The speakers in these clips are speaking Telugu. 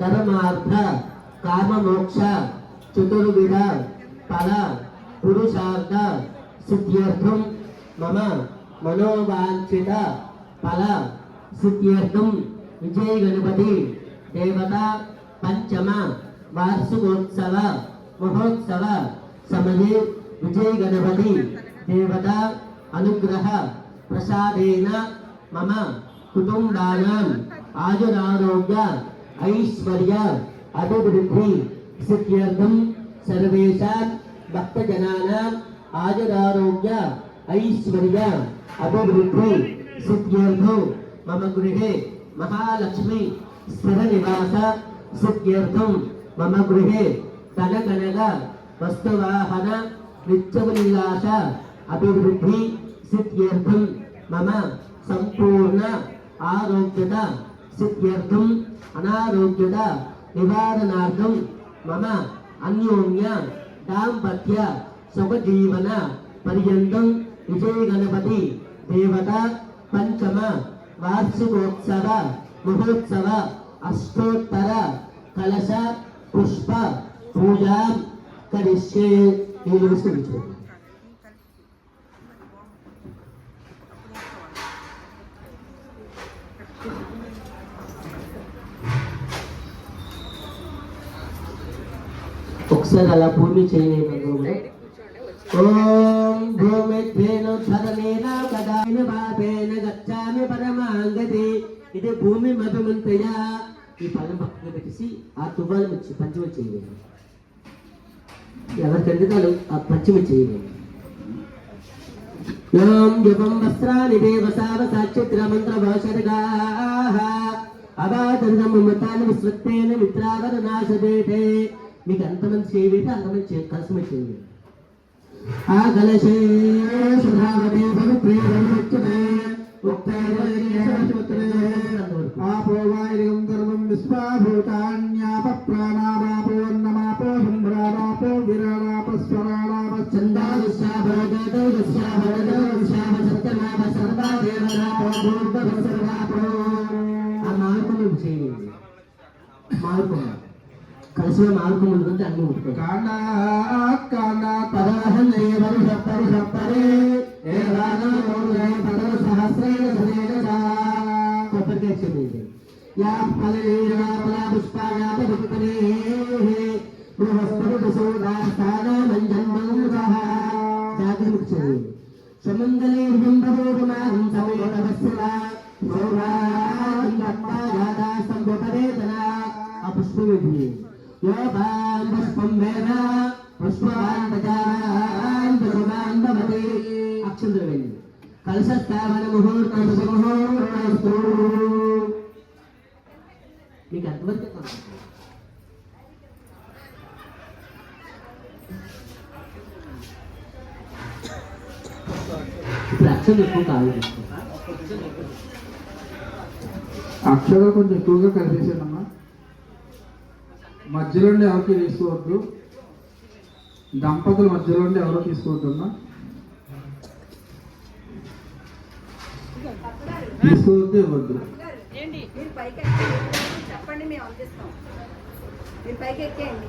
ధర్మార్థ కామమోక్ష చతుర్విధ ఫల పురుషార్థ సిద్ధ్యర్థం మమ మనోవాంఛిత ఫల సిద్ధ్యర్థం విజయ గణపతి దేవత పంచమ వార్షికోత్సవ మహోత్సవ సమయే విజయ గణపతి దేవత అనుగ్రహ ప్రసాదేన మమ కుటుంబానాం ఆయురారోగ్య ఐశ్వర్య అభివృద్ధి సిద్ధ్యర్థం సర్వేషాం భక్తజనానాం ఆయురారోగ్య ఐశ్వర్య అభివృద్ధి సిద్ధ్యర్థం మమ గృహే మహాలక్ష్మి స్థిర నివాస సిద్ధ్యర్థం మమ గృహే కనకనగ వస్తువాహన నిత్యవిలాస అభివృద్ధి సిద్ధ్యర్థం మమ సంపూర్ణ ఆరోగ్యత సిద్ధ్యర్థం అనారోగ్యత నివారణార్థం మమ అన్యోన్య దాంపత్య సుఖజీవన పర్యంతం విజయ గణపతి దేవత పంచమ వార్షికోత్సవ మహోత్సవ అష్టోత్తర కలశ పుష్ప పూజ కరిష్యే. ఈ విశ్వసించు ఒకసారి అలా పూర్తి చేయలేదు ఓం భూమిధ్యేన ధరమేన పదాన పాపేన గచ్చామి పరమాంగతి. ఇది భూమి మధుమంతయా. ఈ పదం పక్కన పెట్టేసి ఆ తువ్వాలు మిర్చి పంచమ చేయలేదు. ఎవరి ఎందుకాలు ఆ పంచమ చేయలేదు. ఓం జపం వస్త్రాని దేవసావ సాక్షిత్ర మంత్ర భాషరగాః అవాదర్గం మతాన్ని విశ్వత్తేన మిత్రావర నాశదేతే మీకు ఎంతమంది చేయవేతే అంతమంది చే కలిసి చేయండి ఆ కలశే సుధావతే పవిత్రే ధర్మం విశ్వాభూతాన్యాప ప్రాణామాపో నమాపో సంభ్రామాపో విరాణాప స్వరాణాప ఆ మార్గం చేయండి. మార్గం కలిసిన మార్గం ఉంటుంది అన్ని ఉంటుంది కానా కానా పదహన్నయ వరుష పరుష పరే ఏ మౌర్య పదవ సహస్రేణ సరేణ సా కొబ్బరికాయ చెందింది యా ఫలేనా ఫల పుష్పాయా పవిత్రే బృహస్పతి సోదా స్థాన సౌరాం పుష్పవాన్ ప్రజాన్ పుష్పవాన్ భవతి అక్షంతరం వెళ్ళి కలశ స్థాపన ముహూర్తం మీకు ఎంతవరకు ఇప్పుడు అక్షరం ఎక్కువ కాదు అక్షరాలు కొంచెం ఎక్కువగా కలిపేసానమ్మా మధ్యలో ఎవరికి తీసుకోవద్దు దంపతుల మధ్యలో నుండి ఎవరో తీసుకోవద్దమ్మా తీసుకోవద్దు ఇవ్వద్దు ఏంటి మీరు పైకి ఎక్కండి. చెప్పండి మేము అందిస్తాం మీరు పైకి ఎక్కేయండి?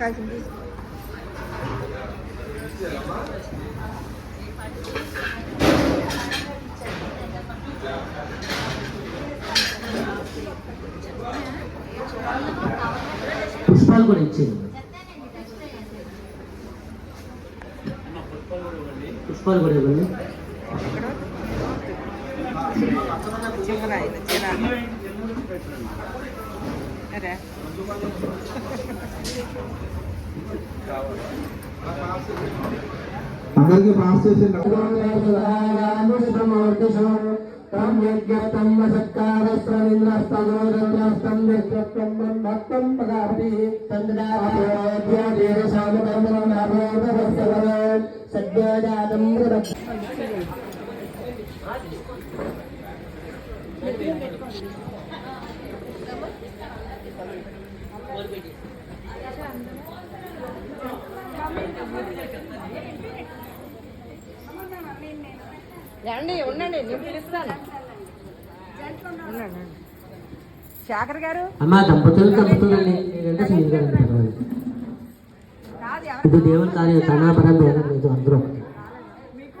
వచ్చింది. పుష్పాలు కూడా ఇచ్చేది పుష్పాలు కూడా ఇవ్వండి. అందరికీ పాస్ చేసి తం యజ్ఞతం వసత్కారస్రమింద్రస్తగోరత్రస్తం యజ్ఞత్వం భక్తం పదాపతి తంద్రాసామకర్మణాభోగవత్సవన్ సద్యోజాతం రండి ఉండండి నేను పిలుస్తాను. శేఖర్ గారు అమ్మా దంపతులు. కాదు ఇది దేవుని కార్యం తనాపరం భేదం లేదు అందరూ ఒకటే. మీకు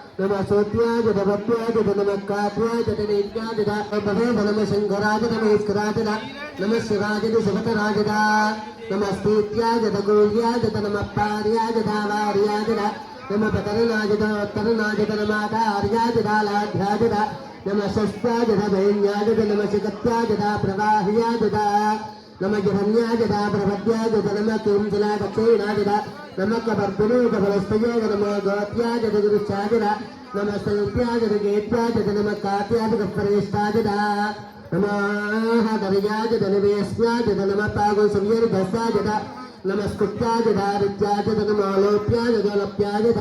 నమ అశుద్ధాజుదాహరణ్యాజ నమో దుష్టవేద భ్రమరుజాజన నమో దోతాజన ప్రేతాజత నమో సింజనేతే సనమదేత నమస్తే క్షణేత నేతాజతనేత స్వాజత సదన్వనేత నమ సోత్యాజత భక్త్యాజత నమ కాత్యాజత నేత్యాజత భవేద నమ శంకరాజత నమస్కరాజత నమ శివాజత శివతరాజత నమస్తేత్యాజత గోళ్యాజత నమ పార్యాజత వార్యాజత నమ పతరనాజత ఉత్తరనాజత నమాతార్యాజత లాఢ్యాజత నమ షష్ట్యాజత భైన్యాజత నమ శిఖత్యాజత ప్రవాహ్యాజత నమ జహన్యాజత ప్రపద్యాజత నమ కింజల దక్షిణాజత నమ కబర్ధునోగ ఫలస్తయోగ నమ గోత్యాజత గురుచాజత నమ శైత్యాజత గేత్యాజత నమ కాత్యాజత పరేష్టాజత నమః దర్యాజత నమేస్యాజత నమ పాగో సంయర్ధస్యాజత నమస్కృత్యాజత రిత్యాజత నమాలోప్యాజత లప్యాజత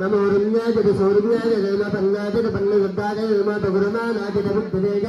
నమో రుణ్యాజత సౌర్యాజత నమ పన్నాజత పన్నయుద్ధాజత నమ బగురమానాజత బుద్ధివేగ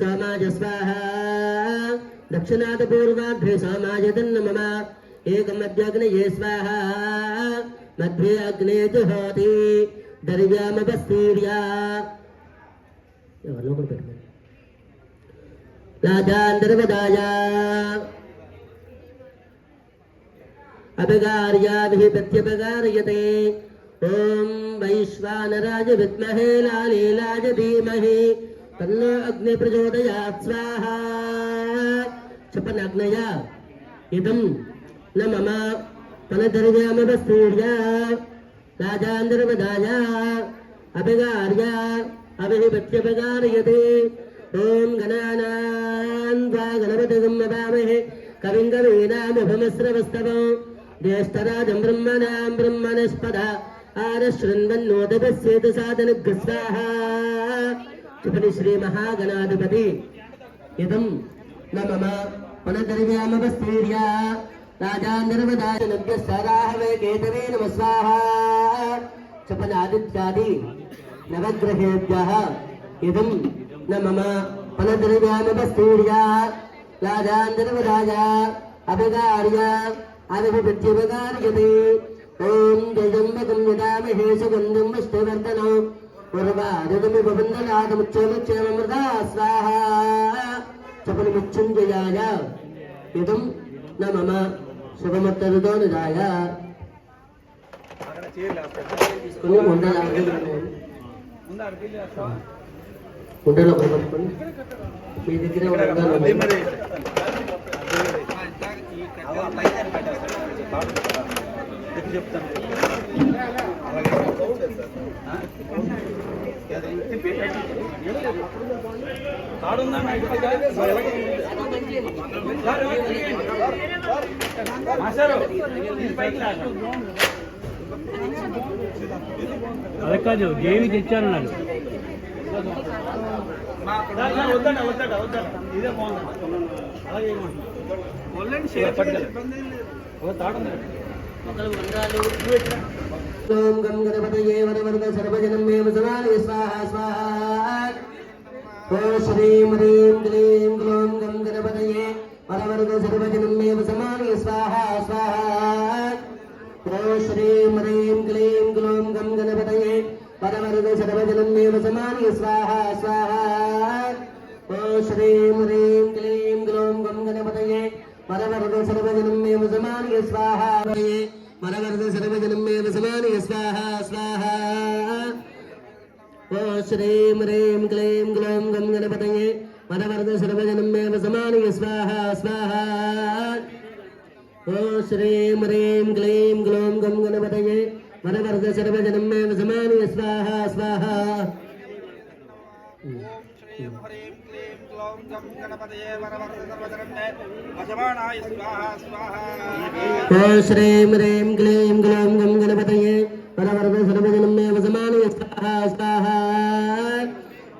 सोमाजस्वाहा दक्षिणादपूर्वाभ्य सोमाजतन्नमम एकमद्यग्नये स्वाहा। मध्ये अग्ने जुहोति। दर्व्यामपस्तीर्या राजान्तर्वदाया अपगार्याभिः प्रत्यपगार्यते ॐ वैश्वानराज विद्महे लालीलाज धीमहि तन्नो अग्नि प्रचोदयात्, स्वाहा। छपन अग्नया इदं न मम फलदर्यामवस्तूर्य राजान्दर्मदाय अभिगार्य। अभिहिपत्यपगारयते ॐ गणानान् वा गणपतिगं वदामहे। कविं कवीनामुभमस्रवस्तवं ज्येष्ठराजं ब्रह्मणां ब्रह्मणस्पद। आरशृण्वन्नोदपस्येत साधनग्रस्वाहा ఇతని శ్రీ మహాగణాధిపతి ఇదం న మమ పునర్దర్వ్యామవస్తీర్య రాజాంధర్వదాయ నవ్యస్సరాహవే కేతవే నమ స్వాహ చపనాదిత్యాది ఆదిత్యాది నవగ్రహేభ్యः ఇదం న మమ ఫలద్రవ్యామవస్తూర్య రాజాంధర్వరాజ అభిగార్య అభిపత్యపగార్యతే ఓం జయంబకం యదామహే సుగంధం విష్ణువర్ధనం ఉర్వారుగమి స్వాహ. చెప్పని మృత్యుంజయాయ ఇదం న మమ శుభమత్తరుతో ఉండలో పట్టుకొని మీ దగ్గర చెప్తాను అదే కాదు దేవి తెచ్చారన్నాడు వద్దట వద్దట వద్దట ఇదే బాగుంది అలాగే ఓం గం గణపతయే వరవరద సర్వజనం మే సమానయ స్వాహ స్వాహ ఓం శ్రీం హ్రీం క్లీం గ్లూం గం గణపతయే వరవరద సర్వజనం మే సమానయ స్వాహ స్వాహ ఓం శ్రీం హ్రీం క్లీం గ్లూం గం గణపతయే వరవరద సర్వజనం మే స్వాహ స్వాహ ఓం శ్రీం హ్రీం క్లీం గం గణపతయే వరవరద సర్వజనం మే స్వాహ వరవరద సర్వజనం మే సమానయ స్వాహ స్వాహ ఓ శ్రీం హ్రీం క్లీం గ్లోం గం గణపతయే వరవరద సర్వజనం మే సమానయ స్వాహ స్వాహ ఓ శ్రీం హ్రీం క్లీం గ్లోం గం గణపతయే వరవరద సర్వజనం మే సమానయ స్వాహ స్వాహ శ్రీం హ్రీం క్లీం గ్లౌం గం గణపతయే వరవరద సర్వజనం మే వశమానాయ స్వాహ స్వాహ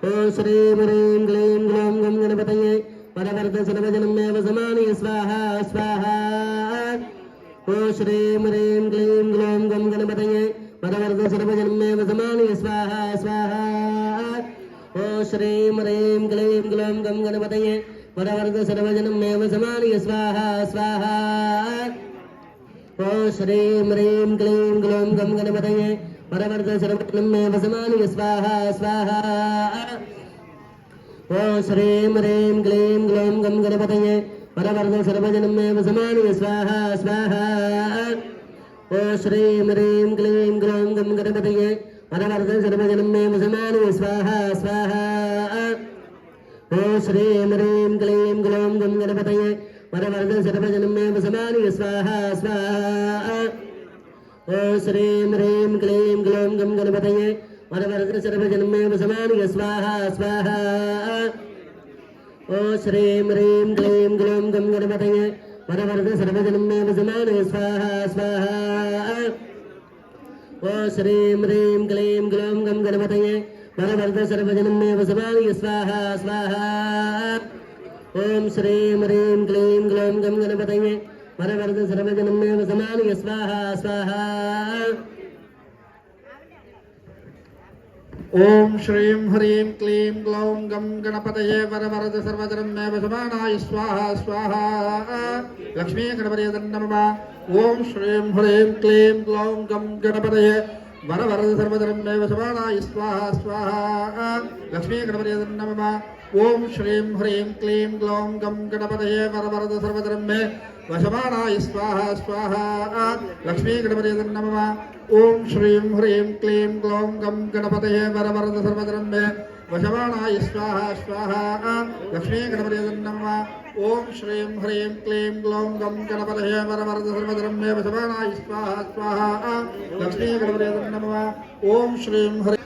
ఓ శ్రీం హ్రీం క్లీం గ్లౌం గం గణపతయే వరవరద సర్వజనం మే సమానయ స్వాహ స్వాహ ఓ శ్రీం హ్రీం క్లీం గ్లౌం గం గణపతయే వరవరద సర్వజనం మే సమానయ స్వాహ స్వాహ ఓ శ్రీం హ్రీం క్లీం గ్లౌం గం గణపతయే వరవరద సర్వజనం మే సమానయ స్వాహ స్వాహ ఓ శ్రీం హ్రీం క్లీం గ్లౌం గం గణపతయే వరవరద సర్వజనం మే సమానయ స్వాహ స్వాహ ఓ శ్రీం హ్రీం క్లీం గ్లౌం గం గణపతయే వరవరద సర్వజనం మే సమానయ స్వాహ స్వాహ ఓ శ్రీం హ్రీం క్లీం గ్లౌం గం గణపతయే వరవరద సర్వజనం మే సమానయ స్వాహ స్వాహ ఓ శ్రీం హ్రీం ఓ శ్రీం హ్రీం క్లీం గ్లౌం గుం గణపతయే వరవరద సర్వజనం మే సమానయ స్వాహ స్వాహ ఓ శ్రీం హ్రీం క్లీం గ్లౌం గుం గణపతయే వరవరద సర్వజనం మే సమానయ స్వాహ స్వాహ ఓ శ్రీం హ్రీం క్లీం గ్లౌం గుం గణపతయే వరవరద సర్వజనం మే సమానయ స్వాహ స్వాహ ఓ శ్రీం హ్రీం క్లీం గ్లౌం గం గణపతయే వరవరద సర్వజనం మే సమానయ స్వాహ స్వాహ ఓం శ్రీం హ్రీం క్లీం గ్లౌం గం గణపతయే వరవరద సర్వజనం మే సమానయ స్వాహ స్వాహ ఓం శ్రీం హ్రీం క్లీం గ్లౌం గం గణపతయే వరవరద సర్వజనం మే వశమానాయ స్వాహ స్వాహ లక్ష్మీ గణపతయ నమ ఓం శ్రీం వర వరద గ్లౌం గం గణపతయే స్వాహ స్వాహ. లక్ష్మీ గణపతి నమ. ఓం శ్రీం హ్రీం క్లీం గ్లౌం గం గణపతయే వర వరద సర్వజనం మే. వశమానాయ స్వాహ స్వాహ. లక్ష్మీ గణపతి నమ. ఓం శ్రీం హ్రీం క్లీం గ్లౌం గం గణపతయే వర వరద సర్వజనం మే. వశమానాయ స్వాహ స్వాహ లక్ష్మీ గణపతయ నమ ఓం శ్రీం హ్రీం క్లీం గ్లౌం గం గణపతయే వరవరద సర్వజనం మే వశమానాయ స్వాహ స్వాహ లక్ష్మీ గణపతయ నమ ఓం శ్రీం హ్రీం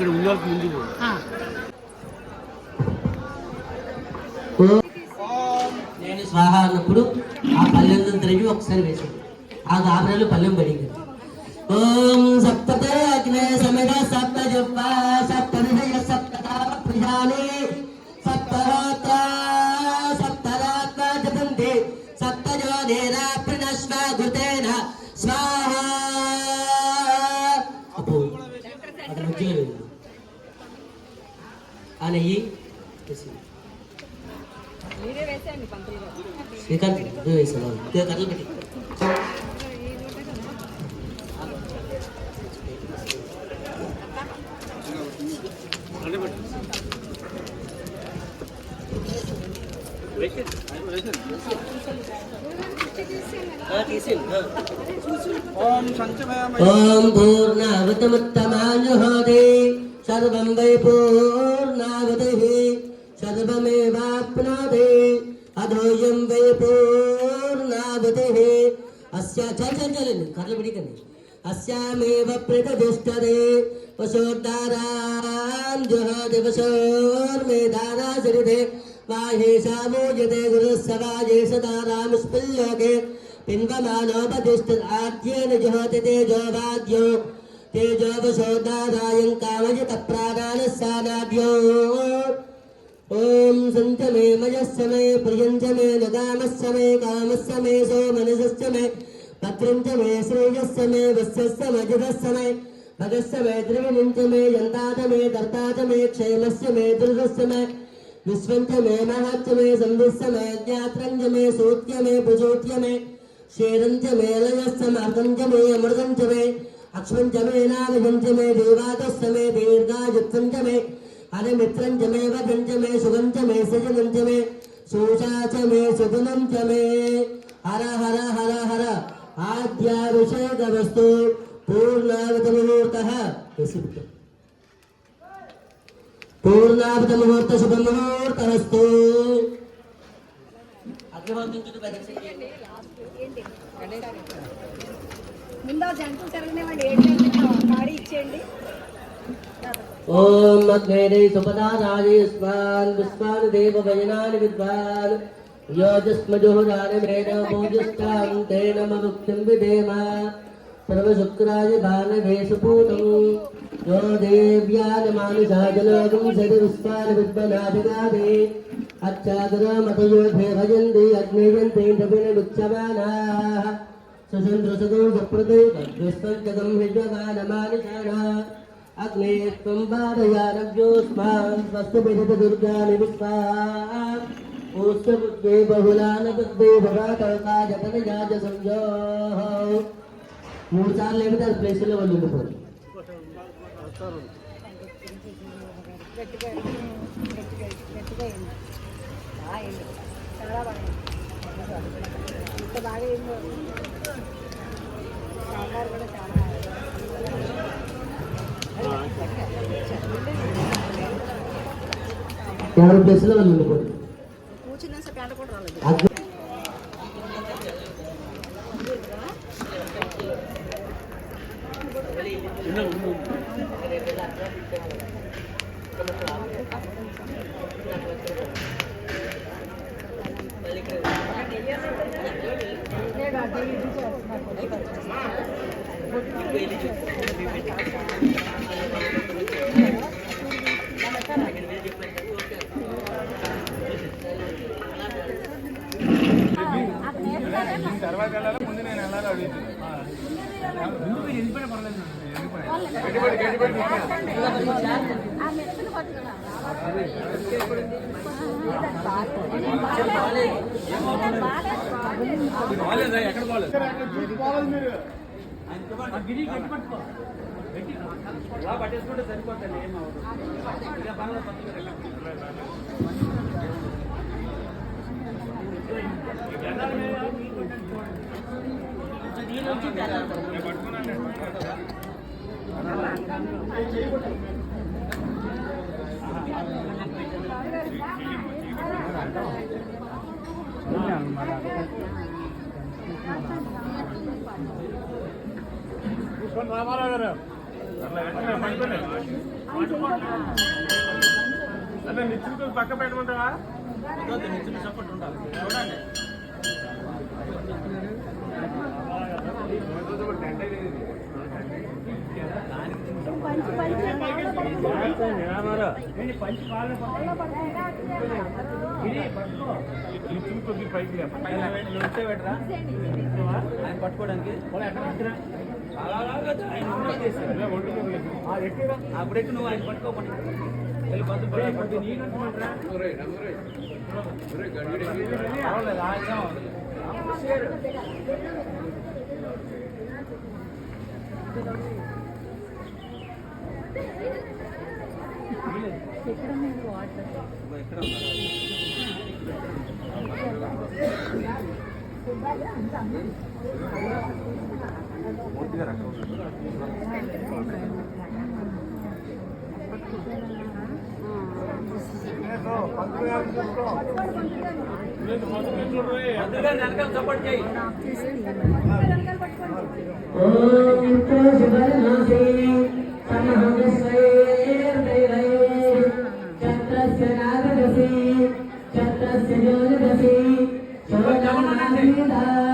ఇక్కడ ఉన్న ముందు నేను స్వాహ అన్నప్పుడు ఆ పల్లెంతో తిరిగి ఒకసారి వేసాడు ఆ గాబరాలు పల్లెం పడింది. ఓం సప్తత అగ్నే సప్త జప్ప సప్త శ్రీకాంత్ ఇదే వేసాను పెట్టి. ఓం సర్వం వై चल चल चल कर ले बड़ी अस्यामेव प्रतिष्ठते वशोद्दारान् जुहदिवशोर्मेधारासरिते वाहे सामोजते गुरुस्सवाजे सदा रामस्मिल्लोके पिन्वमानोपतिष्ठत आद्येन जुहति तेजो वाद्यो तेजो वशोद्दारायं कामयत प्रागानस्सानाभ्यो ॐ सन्त मे मयस्स मे प्रियञ्च मे नगामस्स मे कामस्स मे सो मनसस्य मे భద్రంచ మే శ్రేయస్స మే విశ్వస్య మజిదస్స మే. భగస్య మే ద్రవిణించ మే యంతాత మే దర్తాత మే క్షేమస్య మే దుర్గస్య మే. విశ్వంచ మే మహత్య మే సంధిస్య మే జ్ఞాత్రంజ మే సూత్య మే భుజోత్య మే. క్షీరంచ మే లయస్య మర్దంచ మే అమృతంచ మే. అక్షరంచ మే నాగజంచ మే దేవాదస్య మే దీర్ఘాయుత్సంచ మే. అరే మిత్రం చమే వదం చమే సుగం చమే సజనం చమే సూషా చమే సుగుణం హర హర హర హర. ఆద్యాభిషేక వస్తు పూర్ణావతముహూర్త పూర్ణావతముహూర్త శుభముహూర్త వస్తు ముందా జంతువు తిరగనివ్వండి ఏంటంటే ఇచ్చేయండి. ఓం మద్వేదే సుపదా రాజేశ్వాన్ పుష్పాను దేవ భజనాని విద్వాన్. भोजस्तां तेन मुक्तिं विधेम सर्वशुक्राय भानवेशपूतं यो देव्यानमानुषाजलोकं सदिविस्वान् विद्वनाधिगादे अच्छादरमतयोधे भजन्ति अग्नेयन्ते द्रविणमुच्यमानाः सुचन्द्रसदो सुप्रदे तद्विस्पञ्चकं विद्वमानमानुषाणः अग्ने त्वं बाधयानव्योऽस्मान् स्वस्तु विदत दुर्गानि विश्वा ऊष्टपुत्रे बहुलानपुत्रे భవాతవకా జగనజాజ సంజోహ మూడు సార్లు ఏమిటి అది ప్లేస్లో వాళ్ళు ఉండిపోరు గట్టిగా గట్టిగా గట్టిగా అయింది బాగా అయింది చాలా బాగా అయింది ఇంత బాగా అయిందో సాంబార్ కూడా చాలా ఎవరి ప్లేస్లో వాళ్ళు ఉండిపోరు కూర్చున్న పేట కూడా బాగాలేదా ఎక్కడ బాగాలేదు గిరి గట్టి పట్టుకో ఇలా పట్టేసుకుంటే సరిపోతుంది ఏం అవ్వదు ఇలా పర్లేదు రామారావు గారు అంటే నిచ్చిన పక్క పెట్టమంటావా నిచ్చిన సపోర్ట్ ఉండాలి చూడండి ఆయన పట్టుకోవడానికి. అప్పుడెక్కి నువ్వు ఆయన పట్టుకోకుండా వెళ్ళి బంధు ఒరేయ్, నమ్మరేయ్. ఒరేయ్, గడిగడి. వెనకాల సపోర్ట్ చేయి ఓం Krishna.